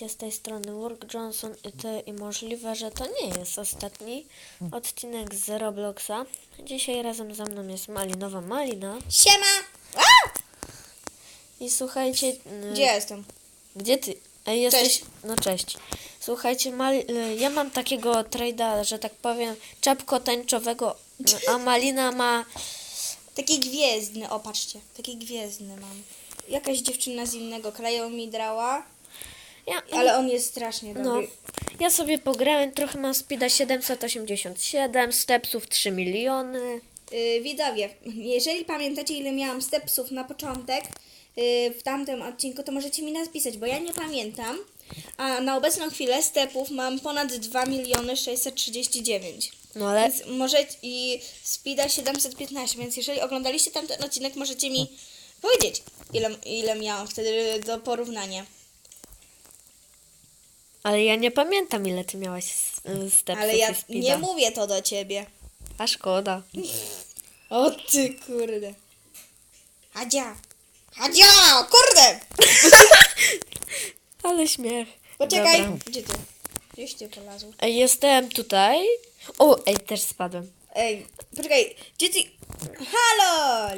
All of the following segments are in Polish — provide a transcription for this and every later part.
witajcie z tej strony Work Johnson i, to, i możliwe, że to nie jest ostatni odcinek z Robloxa. Dzisiaj razem ze mną jest Malinowa Malina Siema! i słuchajcie... y, Gdzie ja jestem? Gdzie ty? Ej, jesteś... Cześć. No cześć. Słuchajcie, Mali... y, ja mam takiego trada, że tak powiem, czapko tęczowego, y, a Malina ma... Taki gwiezdny, o patrzcie, taki gwiezdny mam. Jakaś dziewczyna z innego kraju mi drała, Ja, ale on jest strasznie No, dobry. ja sobie pograłem, trochę mam speeda 787, stepsów 3 miliony. Yy, widzowie, jeżeli pamiętacie ile miałam stepsów na początek yy, w tamtym odcinku, to możecie mi napisać, bo ja nie pamiętam. A na obecną chwilę stepów mam ponad 2 miliony 639. No ale... Więc możecie i speeda 715, więc jeżeli oglądaliście tamten odcinek, możecie mi powiedzieć, ile, ile miałam wtedy do porównania. Ale ja nie pamiętam, ile ty miałaś y, stepsów Ale ja nie mówię to do ciebie. A szkoda. O ty kurde. Hadzia! Hadzia! Kurde! Ale śmiech. Poczekaj. Dobra. Gdzie ty? Gdzieś ty polazł? Ej, Jestem tutaj. O, ej, też spadłem. Ej, poczekaj. Gdzie ty? Halo!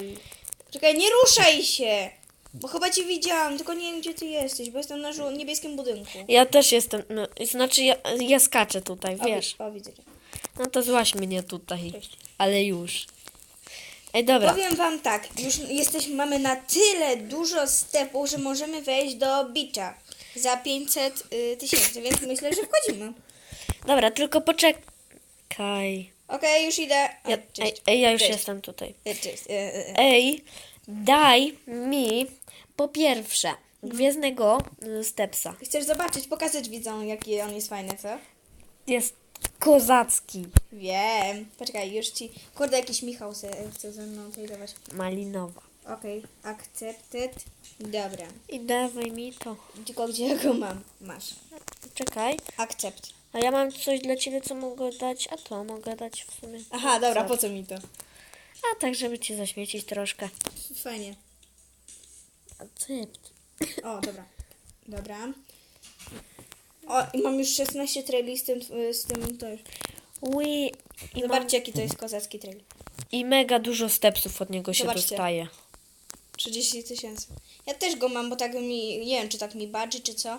Czekaj, nie ruszaj się! Bo chyba cię widziałam, tylko nie wiem gdzie ty jesteś, bo jestem na żół- niebieskim budynku. Ja też jestem, no, znaczy ja, ja skaczę tutaj, wiesz. O, widzę cię. No to złaś mnie tutaj. Cześć. Ale już. Ej, dobra. Powiem wam tak, już jesteśmy, mamy na tyle dużo stepów, że możemy wejść do bicza za 500 y, tysięcy, więc myślę, że wchodzimy. Dobra, tylko poczekaj. Okej, już idę. O, Ja, cześć. ej, ej, ja już Cześć. jestem tutaj. E, Cześć. E, e. Ej, daj mi po pierwsze gwiezdnego y, stepsa. Chcesz zobaczyć, pokazać widzom, jaki on jest fajny, co? Jest kozacki. Wiem. Poczekaj, już ci... Kurde, jakiś Michał se, chce ze mną tradować. Malinowa. Okej, accepted. Dobra. I dawaj mi to. Tylko gdzie ja go mam? Masz. Czekaj. Accept. A ja mam coś dla ciebie, co mogę dać, a to mogę dać w sumie. Aha, dobra, po co mi to? A tak, żeby cię zaśmiecić troszkę. Fajnie. Accept. O, dobra. Dobra. O, i mam już 16 traili z tym, z tym to już. Ui. I, Zobaczcie, jaki to jest kozacki trail. I mega dużo stepsów od niego się Zobaczcie. dostaje. 30 tysięcy. Ja też go mam, bo tak mi, nie wiem, czy tak mi badży, czy co,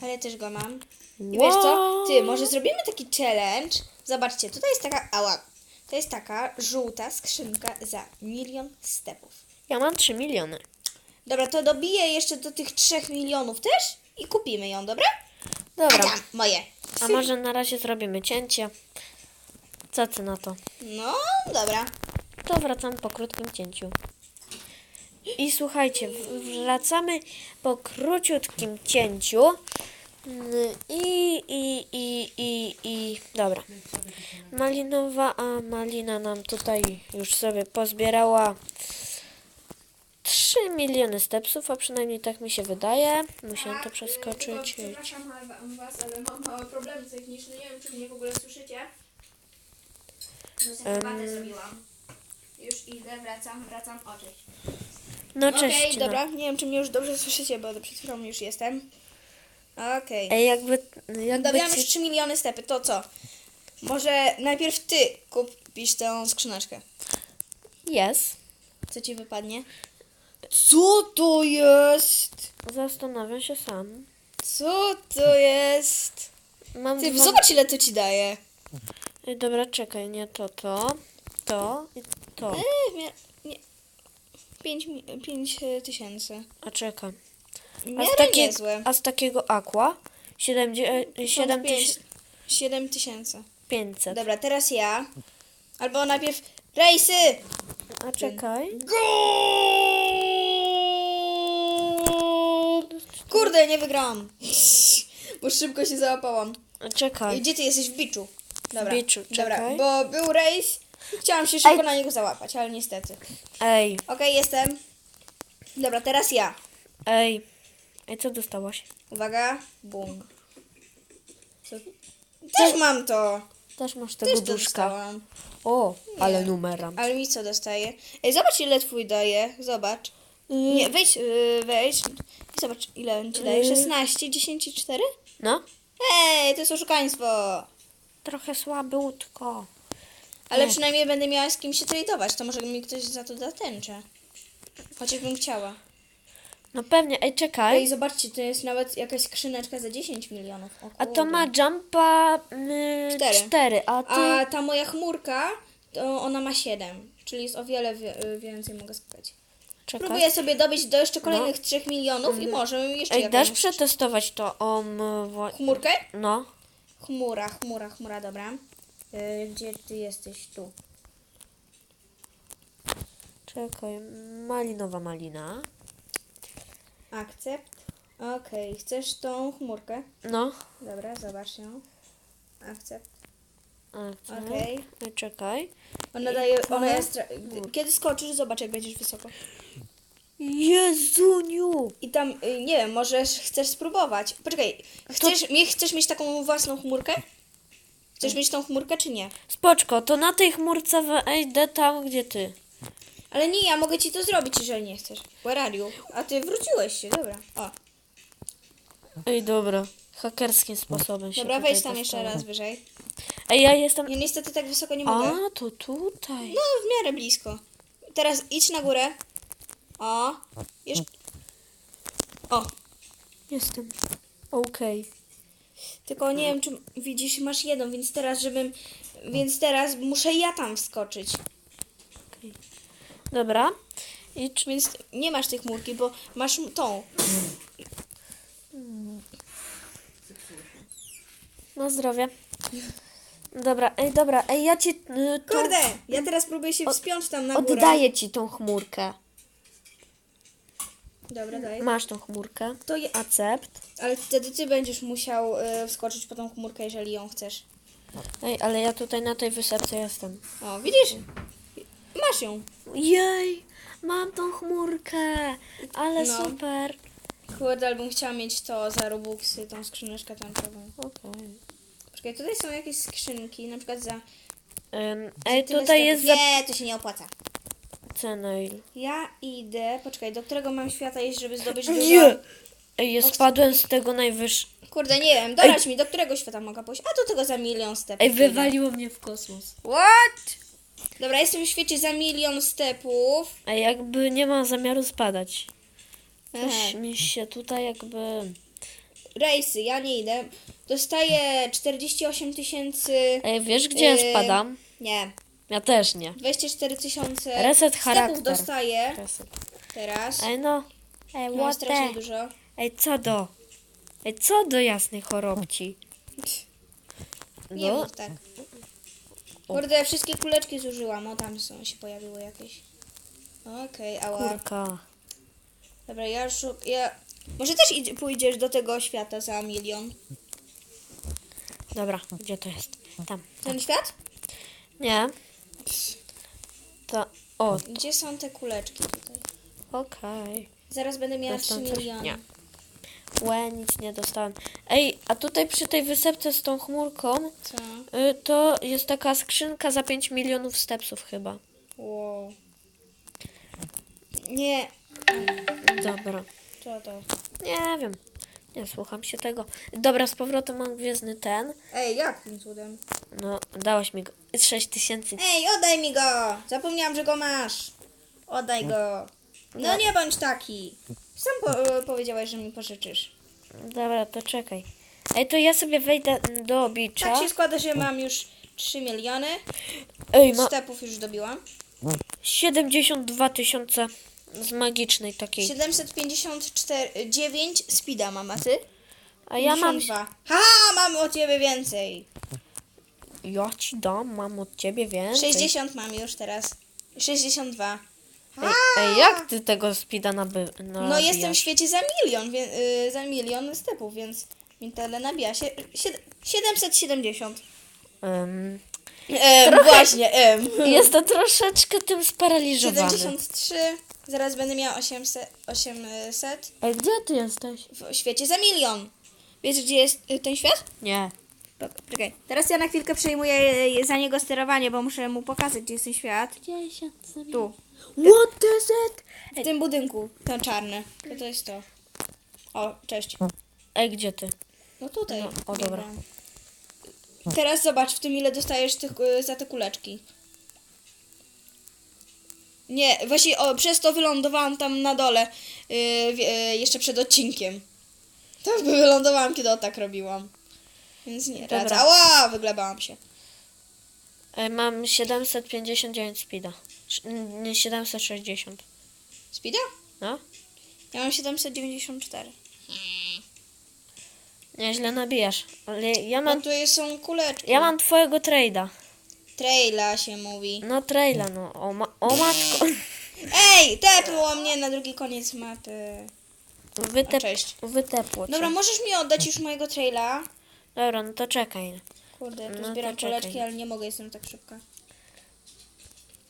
ale też go mam. I wiesz co? Ty, może zrobimy taki challenge. Zobaczcie, tutaj jest taka, ała, to jest taka żółta skrzynka za milion stepów. Ja mam 3 miliony. Dobra, to dobiję jeszcze do tych 3 milionów też i kupimy ją, dobra? Dobra. Adam, moje. A może na razie zrobimy cięcie? Co ty na to? No, dobra. To wracamy po krótkim cięciu. I słuchajcie, wracamy po króciutkim cięciu. Mm, I, i, i, i, i, dobra. Malinowa, a Malina nam tutaj już sobie pozbierała 3 miliony stepsów, a przynajmniej tak mi się wydaje. Musiałem to przeskoczyć. Przepraszam was, ale mam małe problemy techniczne. Nie wiem, czy mnie w ogóle słyszycie. No sobie herbatę zrobiłam. Już idę, wracam, wracam. O, cześć. No Okej, cześć. no. dobra. Nie wiem, czy mnie już dobrze słyszycie, bo przed chwilą już jestem. Okej. Ej, jakby, jakby Dobiłam ci- już 3 miliony stepy, to co? Może najpierw ty kupisz tę skrzyneczkę. Jest. Co ci wypadnie? Co to jest? Zastanawiam się sam. Co to jest? Mam Ty, dwa... zobacz ile to ci daje. Ej, Dobra, czekaj, nie to, to, to i to. Eee, nie, nie. 5, pięć e, tysięcy. A czekaj. W A miarę z, takie, niezłe. a z takiego aqua? 7, 7 pięć- 7 tysięcy. 500. Dobra, teraz ja. Albo najpierw rejsy! A czekaj. Kurde, nie wygrałam. Bo szybko się załapałam. A czekaj. Gdzie ty jesteś? W biczu. Dobra, biczu, dobra, czekaj. bo był rejs i chciałam się szybko Ej. na niego załapać, ale niestety. Ej, Okej, jestem. Dobra, teraz ja. ej. Ej, co dostałaś? Uwaga, bum. Co? Też mam to. Też masz Też tego to duszka. dostałam. O, ale numeram. Ale mi co dostaje? Ej, zobacz ile twój daje. Zobacz. Nie, wejdź, yy, wejdź. Zobacz, ile on ci daje? Yy. 16, 10 i 4? No, Ej, to jest oszukaństwo. trochę słabiutko. Ale Nie. przynajmniej będę miała z kim się tradować, to może mi ktoś za to da tęczę. Chociażbym chciała. No pewnie, ej, Ej, czekaj. zobaczcie, to jest nawet jakaś skrzyneczka za 10 milionów. O A to kurde. ma jumpa y, Cztery. 4, a ty... A ta moja chmurka, to ona ma 7, czyli jest o wiele wie- więcej mogę skakać. Czekaj. Próbuję sobie dobić do jeszcze kolejnych 3 milionów i może jeszcze Ej, jakąś dasz przetestować to wo- chmurkę? No. Chmura, chmura, chmura, dobra. Yy, gdzie ty jesteś? Tu. Czekaj, malinowa malina. Akcept. Okej, chcesz tą chmurkę? No. Dobra, zobacz ją. Akcept. Okej. Ej, Czekaj. Ona daje, ona jest, kiedy skoczysz, zobacz jak będziesz wysoko. Jezuniu! I tam, y, nie wiem, możesz, chcesz spróbować. Poczekaj, chcesz, mie- chcesz mieć taką własną chmurkę? Chcesz mieć tą chmurkę, czy nie? Spoczko, to na tej chmurce wejdę tam, gdzie ty. Ale nie, ja mogę ci to zrobić, jeżeli nie chcesz. Where are you? A ty wróciłeś się, dobra. O, Ej, dobra. Hakerskim sposobem się dobra, tutaj wejdź tam jeszcze raz wyżej. Ej, ja jestem... Ja niestety tak wysoko nie mogę. A, to tutaj. No, w miarę blisko. Teraz idź na górę. O, jeszcze... O, Jestem. Okej. tylko nie wiem, czy widzisz, masz jedną, więc teraz, żebym... Więc teraz muszę ja tam wskoczyć. Dobra. I czy... Więc nie masz tej chmurki, bo masz tą. Na zdrowie. Dobra, ej, dobra, ej, ja ci... y, tą- Kurde, ja teraz próbuję się wspiąć tam na górę. Oddaję ci tą chmurkę. Dobra, daj. Masz tą chmurkę. To je... Accept. Ale wtedy ty będziesz musiał y, wskoczyć po tą chmurkę, jeżeli ją chcesz. Ej, ale ja tutaj na tej wysepce jestem. O, widzisz? Masz ją. Jej! Mam tą chmurkę! Ale No. super! Kurde, albym chciała mieć to za Robuxy, tą skrzyneczkę tankową. Okej. Poczekaj, tutaj są jakieś skrzynki, na przykład za... Ym, Ej, tyle tutaj jest za Nie, to się nie opłaca. cenę. Ja idę... Poczekaj, do którego mam świata iść, żeby zdobyć dużo... Nie! Ej, ja spadłem z tego najwyższego. Kurde, nie wiem, doradź mi, do którego świata mogę pójść? A do tego za milion stepów. Ej, wywaliło mnie w kosmos. What? Dobra, jestem w świecie za milion stepów. Ej, jakby nie mam zamiaru spadać. Coś Ehe. mi się tutaj jakby... Rejsy, ja nie idę. Dostaję 48 tysięcy... Ej, wiesz gdzie ja Yy, spadam? Nie, Ja też nie. 24 tysiące Reset stepów charakter. dostaję Reset. teraz. Ej, no. Ej, Mam what strasznie the... dużo. Ej, co do? Ej, co do jasnej chorobci? Nie No, mów tak. Kurde, wszystkie kuleczki zużyłam. O, tam są, się pojawiły jakieś. Okej, ała. kurka. Dobra, ja już... Ja... Może też idzie, pójdziesz do tego świata za milion. Dobra, gdzie to jest? Tam. Ten świat? Nie. To... O, Gdzie są te kuleczki tutaj? okej. Zaraz będę miała 3 Dostałem coś? miliony. Nie. Łe, nic nie dostałem. Ej, a tutaj przy tej wysepce z tą chmurką, Co? y, to jest taka skrzynka za 5 milionów stepsów chyba. Wow. Nie. Dobra. Co to? Nie wiem. Nie słucham się tego. Dobra, z powrotem mam gwiezdny ten. Ej, jakim cudem? No, dałaś mi go. 6 tysięcy. Ej, oddaj mi go! Zapomniałam, że go masz. Oddaj go. No nie bądź taki. Sam po, powiedziałeś, że mi pożyczysz. Dobra, to czekaj. Ej, to ja sobie wejdę do oblicza. Tak się składa, że mam już 3 miliony. Ej, ma Stepów już dobiłam. 72 tysiące z magicznej takiej. 759 speeda mam, a ty? A ja mam... 52. Ha, mam od ciebie więcej. Ja ci dam, mam od ciebie więcej. 60 mam już teraz. 62. Ej, ej jak ty tego speeda naby... No jestem w świecie za milion, wie, y, za milion stepów, więc mi tyle nabija się. Sied- 770. Um, Em, Trochę- Właśnie, em. Jestem troszeczkę tym sparaliżowany. 73. Zaraz będę miała 800. 800 Ej, gdzie ty jesteś? w świecie za milion. Wiesz, gdzie jest y, ten świat? Nie. Czekaj. Teraz ja na chwilkę przejmuję y, za niego sterowanie, bo muszę mu pokazać, gdzie jest ten świat. Gdzie się Tu. What is it? W tym budynku. Ten czarny. To, to jest to. O, cześć. Ej, gdzie ty? No tutaj. No, o, dobra. Teraz zobacz w tym ile dostajesz tych, y, za te kuleczki. Nie, właśnie o, przez to wylądowałam tam na dole y, w- y, jeszcze przed odcinkiem. Tam wylądowałam, kiedy o tak robiłam. Więc nie Dobra. radzę. Ała, wyglebałam się. Ej, mam 759 speeda. Sz- Nie 760. Speeda? No? Ja mam 794. Nieźle nabijasz. Ale ja No mam, tu są kuleczki. ja mam twojego trade'a. Traila się mówi. No traila, no. O, ma, o matko. Ej, tepło mnie na drugi koniec mapy. Wytep, cześć. wytepło cię. Dobra, możesz mi oddać już mojego traila? Dobra, no to czekaj. Kurde, ja tu No to zbieram czekaj. ale nie mogę, jestem tak szybka.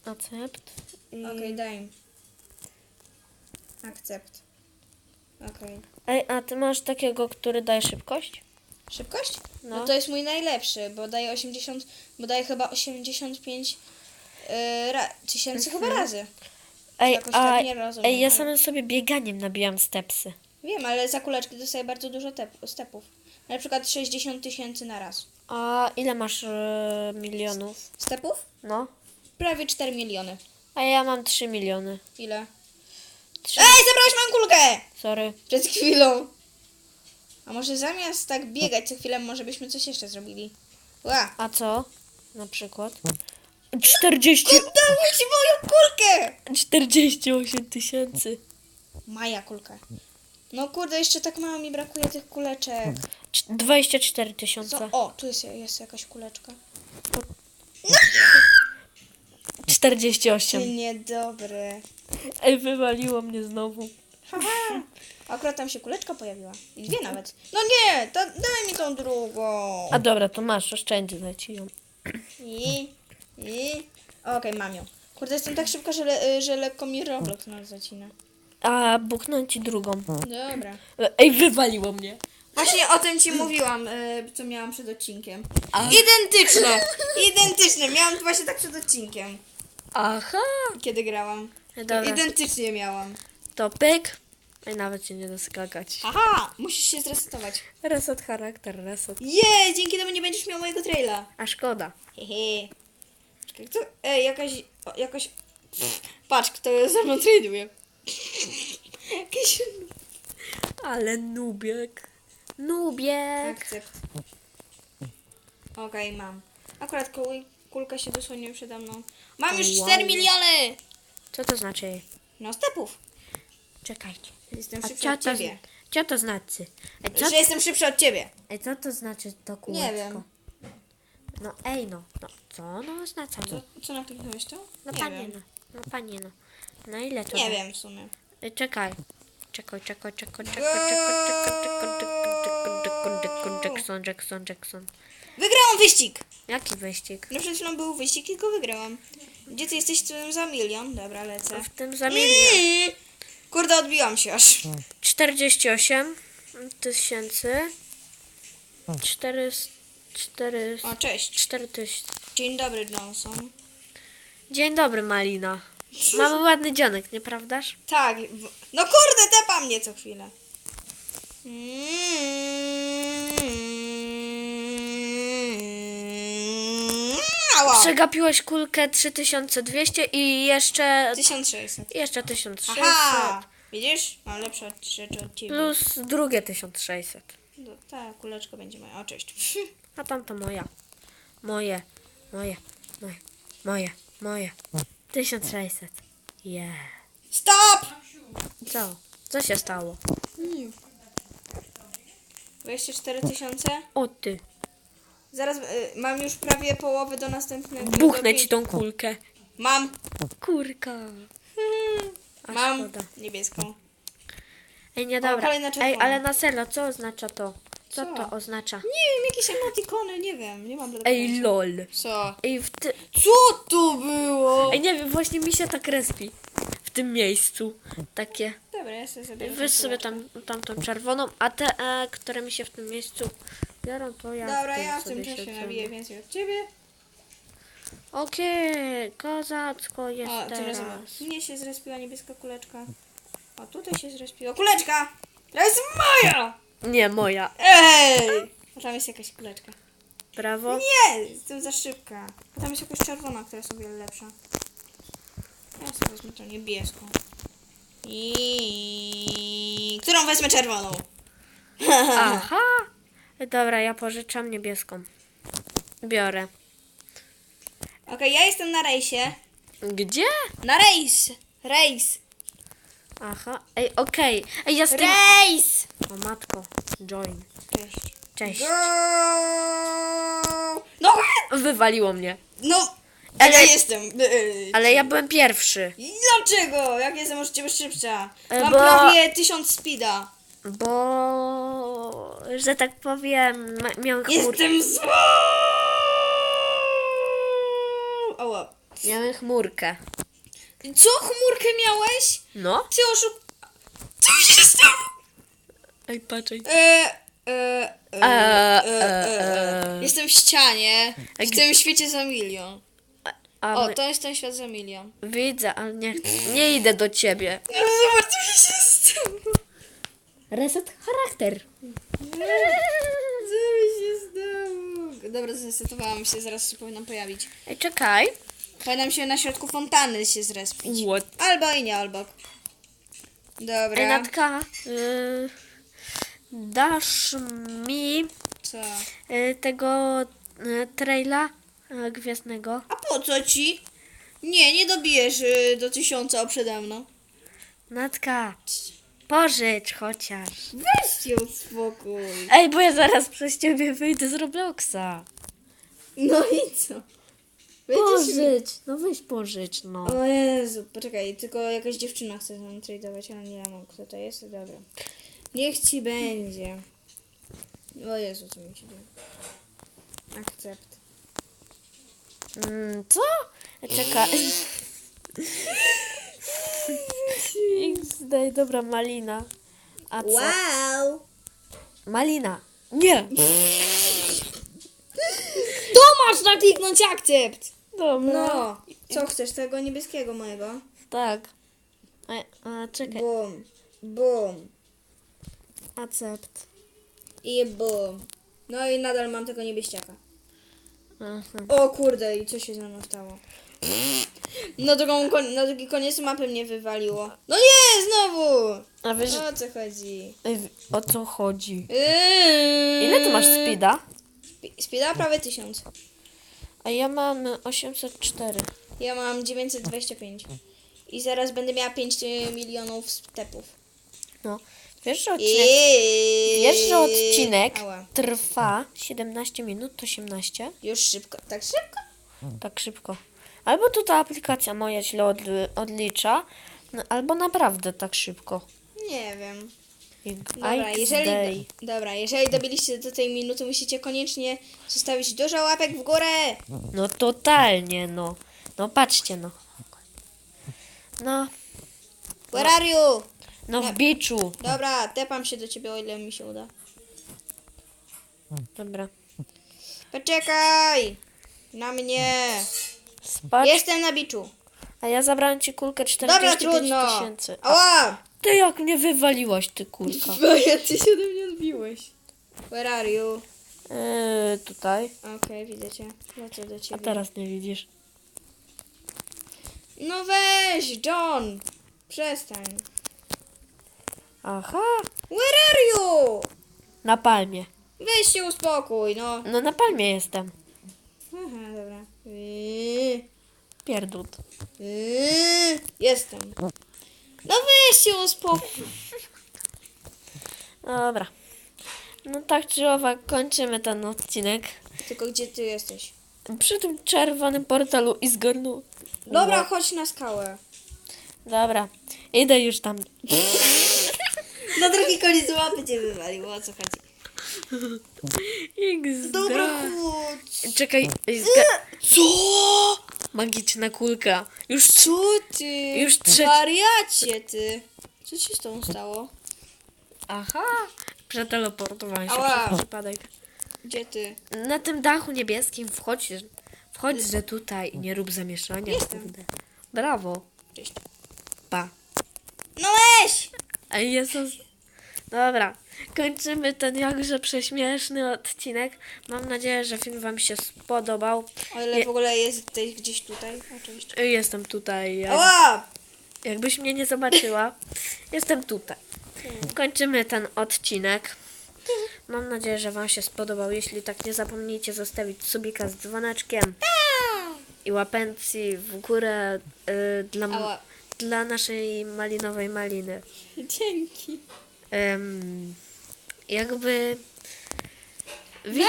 Accept. I... Okej, daj. Akcept. Okej. Ej, a ty masz takiego, który daje szybkość? Szybkość? No. No. to jest mój najlepszy, bo daje 80, bo daje chyba 85 yy, ra, tysięcy chyba razy. Ej, Jakoś a, tak nie rozumiem, ej, ja ale- samym sobie bieganiem nabijam stepsy. Wiem, ale za kuleczki dostaję bardzo dużo tep, stepów. Na przykład 60 tysięcy na raz. A ile masz e, milionów? Stepów? No. Prawie 4 miliony. A ja mam 3 miliony. Ile? Trzy. Ej, zabrałeś moją kulkę! Sorry. Przed chwilą. A może zamiast tak biegać co chwilę, może byśmy coś jeszcze zrobili? Ła! A co? Na przykład? 40... Oddałeś ci moją kulkę! 48 tysięcy. Maja kulkę. No kurde, jeszcze tak mało mi brakuje tych kuleczek. Cz- 24 Co? tysiące. O, tu jest, jest jakaś kuleczka. 48. Ty niedobry. Ej, wywaliło mnie znowu. Haha. Akurat tam się kuleczka pojawiła. I dwie nawet. No nie, to daj mi tą drugą. A dobra, to masz, oszczędzę ci ją. I, i... Okej, mam ją. Kurde, jestem tak szybka, że, le, że lekko mi Roblox nas zacina. A buchnąć ci drugą. Dobra. Ej, wywaliło mnie. Właśnie o tym ci mówiłam, y, co miałam przed odcinkiem. Identyczne! Identyczne! Miałam właśnie tak przed odcinkiem, Aha. kiedy grałam. Dobra, Identycznie miałam. To pyk. Ej, nawet się nie da skakać. Aha! Musisz się zresetować. Reset charakter, reset. Jej! Dzięki temu nie będziesz miał mojego traila. A szkoda. Hehe. Czekaj, kto? Ej, jakaś... O, jakaś... Patrz, kto ze mną traduje. Jakiś... Ale nubiek. Nubiek. Akcept. Okej, mam. Akurat kul- kulka się dosłownie przede mną. Mam już Wow. 4 miliony! Co to znaczy? No stepów. Czekajcie. Jestem A szybszy co od to, ciebie. co to znaczy? Ej, co, Że jestem szybszy od ciebie. ej, co to znaczy to kółeczko? Nie wiem. No ej no. no co no oznacza? No, Co, co nakliknąłeś to? no nie panie wiem. no. No panie no. No ile to Nie da? wiem w sumie. Ej, czekaj. Czekaj, czekaj, czekaj, czekaj, czekaj, czekaj, czekaj, czekaj, czekaj, czekaj, Jackson, Jackson, Jackson. Wygrałam wyścig! Jaki wyścig? No przed chwilą był wyścig i go wygrałam. Gdzie ty jesteś tu za milion? Dobra, lecę. W tym zamieniu. Mm. Kurde, odbiłam się aż. 48 tysięcy. 4, 4, O, cześć. 4 tysiące. Dzień dobry, Johnson. Dzień dobry, Malina. Mamy ładny dzionek, nieprawdaż? Tak. w- No kurde, tepa mnie co chwilę. Mm. Ała. Przegapiłeś kulkę 3200 i jeszcze, 1600. jeszcze 1600. Aha! Widzisz? Mam lepsze od- rzeczy od ciebie. Plus drugie 1600. No, ta kuleczka będzie moja. O, cześć. A tamto moja. Moje, moje, moje, moje, moje. 1600. Yeah. Stop! Co? Co się stało? 24 tysiące. O ty. Zaraz y, mam już prawie połowę do następnego. Buchnę ci tą kulkę. Mam. Kurka. A Mam szkoda. niebieską. Ej, nie dobra. kolejna Ej, czerwona. ale na serio, co oznacza to? Co, Co? to oznacza? Nie wiem, jakieś emotikony, nie wiem. Nie mam bladego Ej, lol. Co? Ej, w ty... Co to było? Ej, nie wiem, właśnie mi się tak respi. W tym miejscu. Takie. Dobra, ja sobie zabieram. Weź tą sobie tam, tamtą czerwoną, a te, e, które mi się w tym miejscu biorą, to ja Dobra, w tym ja w sobie tym czasie siedzę. nabiję więcej od ciebie. Okej, kozacko jest O, teraz. teraz zobacz. Nie się zrespiła niebieska kuleczka. O, tutaj się zrespiła. Kuleczka! To jest moja! Nie, moja. Ej! A tam jest jakaś kuleczka. Brawo. Nie, jestem za szybka. A tam jest jakaś czerwona, która jest o wiele lepsza. Ja sobie wezmę tą niebieską. I... Którą wezmę czerwoną? Aha. Dobra, ja pożyczam niebieską. Biorę. Okej, ja jestem na rejsie. Gdzie? Na rejs! Rejs! Aha. Ej, okej. Ej, ja z tym... Rejs! O matko. Join. Cześć. Cześć. No! Wywaliło mnie. No! Ale- ja jestem. Ej, Ale ja byłem pierwszy. Dlaczego? Jak jestem od ciebie szybsza? E, Mam bo- prawie tysiąc speeda. Bo... Że tak powiem, ma- miałem chmur... Jestem zło! Oła. Miałem chmurkę. Co chmurkę miałeś? No. Ty. Co się stało? Ej, patrzaj. E, e, e, E, e, e, e. e. Jestem w ścianie. W tym świecie za milion. A O, my... to jest ten świat za milion. Widzę, ale nie, nie idę do ciebie. Zobacz, co mi się stało. Reset charakter. Co mi się stało? Dobra, zresetowałam się, zaraz się powinnam pojawić. Ej, czekaj. Powinnam się na środku fontanny się zrespić. What? Albo i nie, albo. Dobra. Natka, y, dasz mi Co? y, tego y, traila y, gwiazdnego? A po co ci? Nie, nie dobijesz y, do tysiąca przede mną. Natka, pożycz chociaż. Weź ją spokój. Ej, bo ja zaraz przez ciebie wyjdę z Robloxa. No i co? Będziesz mi- Pożycz, no weź pożycz, no. O Jezu, poczekaj, tylko jakaś dziewczyna chce ze mną tradować, ale nie wiem kto to jest, dobra. Niech ci będzie. O Jezu, co mi się dzieje. Akcept. Mm, co? Czekaj. XD, dobra, malina. A co? Wow! Malina. Nie. To masz nakliknąć akcept! Dobra. No, co chcesz, tego niebieskiego mojego? Tak. A, a, czekaj. Bum, bum Accept. i bum. No i nadal mam tego niebieściaka. O kurde, i co się ze mną stało? Na, drugą, kon- na drugi koniec mapy mnie wywaliło. No nie, znowu! A wiesz, O co chodzi? ej, o co chodzi? Yy. Ile ty masz speeda? Spi- Speeda prawie 1000. A ja mam 804. Ja mam 925. I zaraz będę miała 5 milionów stepów. No. Wiesz, że odcinek, I... wiesz, że odcinek Ała. trwa 17 minut 18? Już szybko. Tak szybko? Tak szybko. Albo to ta aplikacja moja źle odli- odlicza, no, albo naprawdę tak szybko. Nie wiem. Dobra, jeżeli, dobra, jeżeli dobiliście do tej minuty, musicie koniecznie zostawić dużo łapek w górę. No totalnie, no. No patrzcie, no. No, Where are you? No w biczu. Dobra, tepam się do ciebie, o ile mi się uda. Dobra. Poczekaj! Na mnie! Spać. Jestem na biczu. A ja zabrałem ci kulkę Dobra, 45 trudno. tysięcy. A Ała! ty jak mnie wywaliłaś, ty kulka. Bo ja ty się ode mnie odbiłeś. Where are you? Eee, tutaj. Okej, widzę cię. Lecę do A ciebie. teraz nie widzisz. No weź, John! Przestań. Aha. Where are you? Na palmie. Weź się uspokój, no. No na palmie jestem. Aha, dobra. Yy, Pierdut. yy, jestem. No weź się uspokój. Dobra. No tak czy owak, kończymy ten odcinek. Tylko gdzie ty jesteś? Przy tym czerwonym portalu i zgornu. Dobra, chodź na skałę. Dobra. Idę już tam. Na drugi koniec łapy cię wywaliło, o co chodzi? XD. Dobra, chodź. Czekaj. zga- Co? Magiczna kulka. Już Co ty? Już trzeci- Wariacie ty. Co ci z tą stało? Aha. Przeteleportowałem się Ała. przez przypadek. Gdzie ty? Na tym dachu niebieskim wchodź, wchodź że tutaj i nie rób zamieszania. Jestem. kurde. Brawo. Cześć. Pa. No weź! Jezus. Dobra, kończymy ten jakże prześmieszny odcinek. Mam nadzieję, że film Wam się spodobał. Ale Je- w ogóle jest tutaj, gdzieś tutaj, oczywiście. Jestem tutaj. Jak, Ała! jakbyś mnie nie zobaczyła, jestem tutaj. Kończymy ten odcinek. Mam nadzieję, że Wam się spodobał. Jeśli tak, nie zapomnijcie zostawić subika z dzwoneczkiem i łapencji w górę y, dla, m- Ała. Dla naszej malinowej maliny. Dzięki. Em, jakby widzę,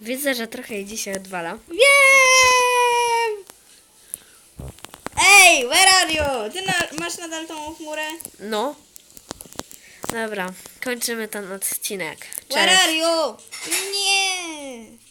widzę, że trochę jej dzisiaj odwala. Wiem! Ej, where are you? Ty na, masz nadal tą chmurę? No. Dobra, kończymy ten odcinek. Where Cześć. are you? Nie!